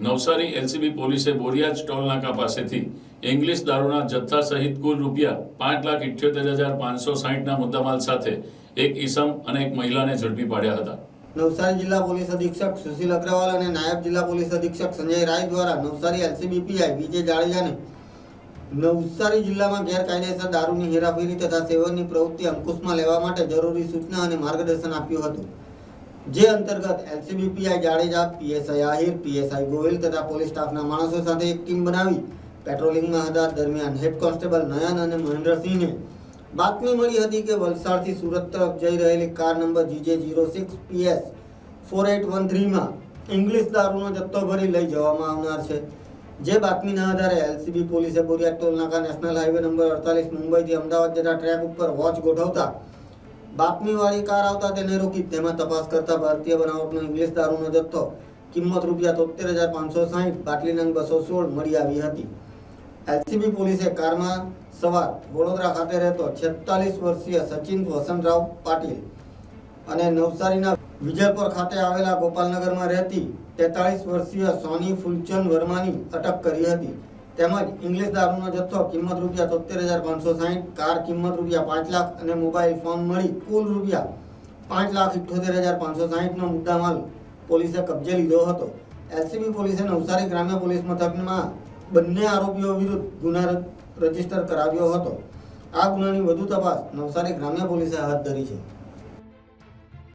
Navsari LCB પોલીસે બોરિયાજ toll નાકા પાસેથી English દારૂના જથ્થા સહિત કુલ રૂપિયા પાંચ લાખ ઇઠ્યોતેર હજાર પાંચસો સાહીઠના મુદ્દામાલ સાથે એક ઈસમ અને એક મહિલાને ઝડપી પાડ્યા હતા. નવસારી જિલ્લા પોલીસ અધિક્ષક સુશીલ અગ્રવાલ અને નાયબ જિલ્લા પોલીસ અધિક્ષક સંજય રાય દ્વારા Navsari L C B P I Vijay જાડેજાને Navsari જિલ્લામાં ગેરકાયદેસર દારૂની હેરાફેરી તથા સેવનની પ્રવૃત્તિ અંકુશમાં લેવા માટે જરૂરી સૂચના અને માર્ગદર્શન આપ્યું હતું. જે અંતર્ગત LCB PI Jadeja, PSI Ahir, PSI Gohil તથા પોલીસ સ્ટાફના માણસો સાથે એક ટીમ બનાવી પેટ્રોલિંગમાં હતા દરમિયાન હેડ કોન્સ્ટેબલ નયન અને મહેન્દ્રસિંહને બાતમી મળી હતી કે વલસાડથી સુરત તરફ જઈ રહેલી car number GJ zero six PS four eight one થ્રીમાં English દારૂનો જથ્થો ભરી લઈ જવામાં આવનાર છે. જે બાતમીના આધારે એલસીબી પોલીસે Boriya toll national highway number અડતાલીસ મુંબઈથી અમદાવાદ જતા ટ્રેક ઉપર વોચ ગોઠવતા બાતમીવાળી કાર આવતા તેને રોકી તેમાં તપાસ કરતા ભારતીય બનાવટનો ઇંગ્લિશ દારૂનો જથ્થો કિંમત રૂપિયા તોતેર હજાર પાંચસો સાહીઠ બાટલી નંગ બસો સોળ મળી આવી હતી. એલસીબી પોલીસે કારમાં સવાર વડોદરા ખાતે રહેતો છેતાલીસ વર્ષીય સચિન વસંતરાવ પાટીલ અને નવસારીના વિજયપુર ખાતે આવેલા ગોપાલનગરમાં રહેતી તેતાલીસ વર્ષીય સોની ફૂલચંદ વર્માની અટક કરી હતી. તેમજ ઇંગ્લિશ દારૂનો જથ્થો કિંમત રૂપિયા તોતેર હજાર પાંચસો સાહીઠ, કાર કિંમત રૂપિયા પાંચ લાખ અને મોબાઈલ ફોન મળી કુલ રૂપિયા પાંચ લાખ ઇઠ્ઠોતેર હજાર પાંચસો સાહીઠનો મુદ્દામાલ પોલીસે કબજે લીધો હતો. એલસીબી પોલીસે નવસારી ગ્રામ્ય પોલીસ મથકમાં બંને આરોપીઓ વિરુદ્ધ ગુના રજિસ્ટર કરાવ્યો હતો. આ ગુનાની વધુ તપાસ નવસારી ગ્રામ્ય પોલીસે હાથ ધરી છે.